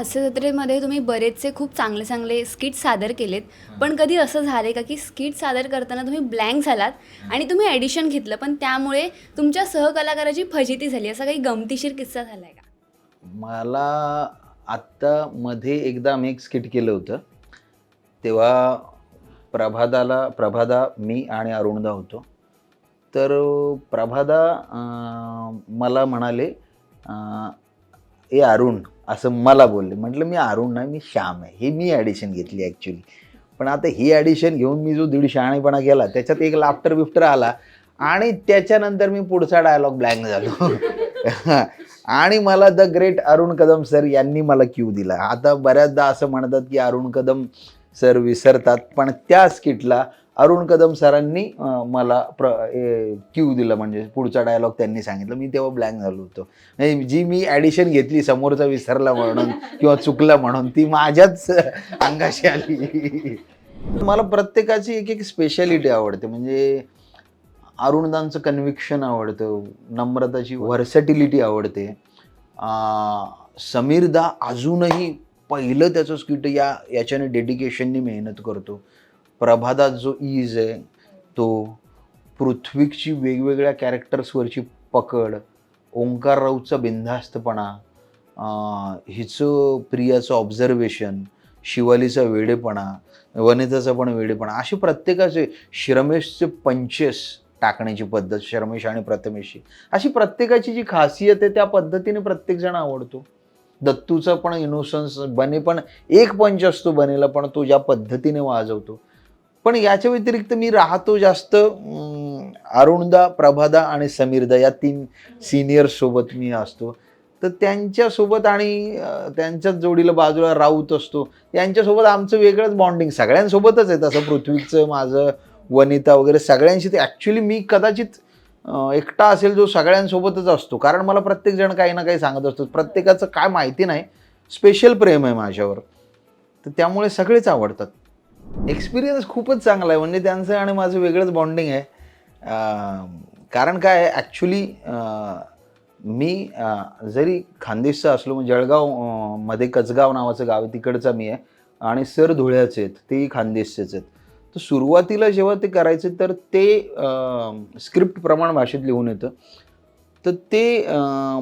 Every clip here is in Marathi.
हास्य जत्रेमध्ये तुम्ही बरेचसे खूप चांगले चांगले स्किट सादर केलेत. पण कधी असं झाले का की स्किट सादर करताना तुम्ही ब्लँक झालात आणि तुम्ही ॲडिशन घेतलं पण त्यामुळे तुमच्या सहकलाकाराची फजिती झाली? असा काही गमतीशीर किस्सा झाला आहे का? मला आत्ता मध्ये एकदा आम्ही एक स्किट केलं होतं. तेव्हा प्रभादाला प्रभादा मी आणि अरुणदा होतो. तर प्रभादा मला म्हणाले ए अरुण असं मला बोलले. म्हटलं मी अरुण नाही मी श्याम आहे. हे मी ॲडिशन घेतली ॲक्च्युली पण आता ही ॲडिशन घेऊन मी जो दीड शहाणेपणा केला त्याच्यात एक लाफ्टर बिफ्टर आला आणि त्याच्यानंतर मी पुढचा डायलॉग ब्लँक झालो. आणि मला the great Arun Kadam sir यांनी मला क्यू दिला. आता बऱ्याचदा असं म्हणतात की अरुण कदम सर विसरतात पण त्या स्किटला अरुण कदम सरांनी मला प्र क्यू दिला. म्हणजे पुढचा डायलॉग त्यांनी सांगितलं. मी तेव्हा ब्लँक झालो होतो. म्हणजे जी मी ॲडिशन घेतली समोरचा विसरला म्हणून किंवा चुकला म्हणून ती माझ्याच अंगाशी आली. मला प्रत्येकाची एक एक स्पेशालिटी आवडते. म्हणजे अरुणदांचं कन्व्हिक्शन आवडतं. नम्रताची व्हर्सॅटिलिटी आवडते. समीरदा अजूनही पहिलं त्याचं स्किट या याच्याने डेडिकेशननी मेहनत करतो. प्रभादात जो ईज आहे तो पृथ्वीची वेगवेगळ्या कॅरेक्टर्सवरची पकड ओंकार राऊतचा बिंधास्तपणा हिचं प्रियाचं ऑब्झर्वेशन शिवालीचा वेडेपणा वनिताचा पण वेडेपणा असे प्रत्येकाचे श्रमेशचे पंचेस टाकण्याची पद्धत श्रमेश आणि प्रथमेशची अशी प्रत्येकाची जी खासियत आहे त्या पद्धतीने प्रत्येकजण आवडतो. दत्तूचा पण इनोसन्स बने पण एक पंच असतो बनेला पण तो ज्या पद्धतीने वाजवतो. पण याच्या व्यतिरिक्त मी राहतो जास्त अरुणदा प्रभादा आणि समीरदा या तीन सिनियर्स सोबत मी असतो. तर त्यांच्यासोबत आणि त्यांच्याच जोडीला बाजूला राऊत असतो. यांच्यासोबत आमचं वेगळंच बॉन्डिंग सगळ्यांसोबतच आहे तसं. पृथ्वीचं माझं वनिता वगैरे सगळ्यांशी ते ॲक्च्युली मी कदाचित एकटा असेल जो सगळ्यांसोबतच असतो. कारण मला प्रत्येकजण काही ना काही सांगत असतो. प्रत्येकाचं काय माहिती नाही. स्पेशल प्रेम आहे माझ्यावर. तर त्यामुळे सगळेच आवडतात. एक्सपिरियन्स खूपच चांगला आहे. म्हणजे त्यांचं आणि माझं वेगळंच बॉन्डिंग आहे. कारण काय आहे ॲक्च्युली मी जरी खानदेशचा असलो म्हणजे जळगावमध्ये कचगाव नावाचं गाव आहे तिकडचा मी आहे. आणि सर धुळ्याचे आहेत तेही खानदेशचेच आहेत. तर सुरुवातीला जेव्हा ते करायचे तर ते स्क्रिप्ट प्रमाण भाषेत लिहून येतं. तर ते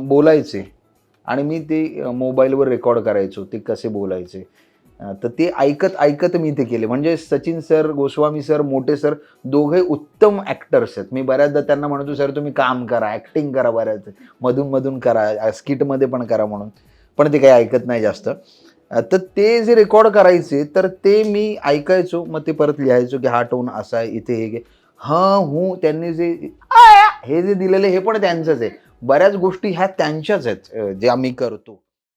बोलायचे. आणि मी ते मोबाईलवर रेकॉर्ड करायचो ते कसे बोलायचे. तर ते ऐकत ऐकत मी ते केले. म्हणजे सचिन सर गोस्वामी सर मोठे सर दोघे उत्तम ॲक्टर्स आहेत. मी बऱ्याचदा त्यांना म्हणतो सर तुम्ही काम करा ॲक्टिंग करा बऱ्याच. मधून मधून करा स्किटमध्ये पण करा म्हणून. पण ते काही ऐकत नाही जास्त. तर ते जे रेकॉर्ड करायचे तर ते मी ऐकायचो मग ते परत लिहायचो की हा टोन असा आहे इथे हे घे. हां हू त्यांनी जे हे जे दिलेले हे पण त्यांचंच आहे. बऱ्याच गोष्टी ह्या त्यांच्याच आहेत जे ज्या मी करतो.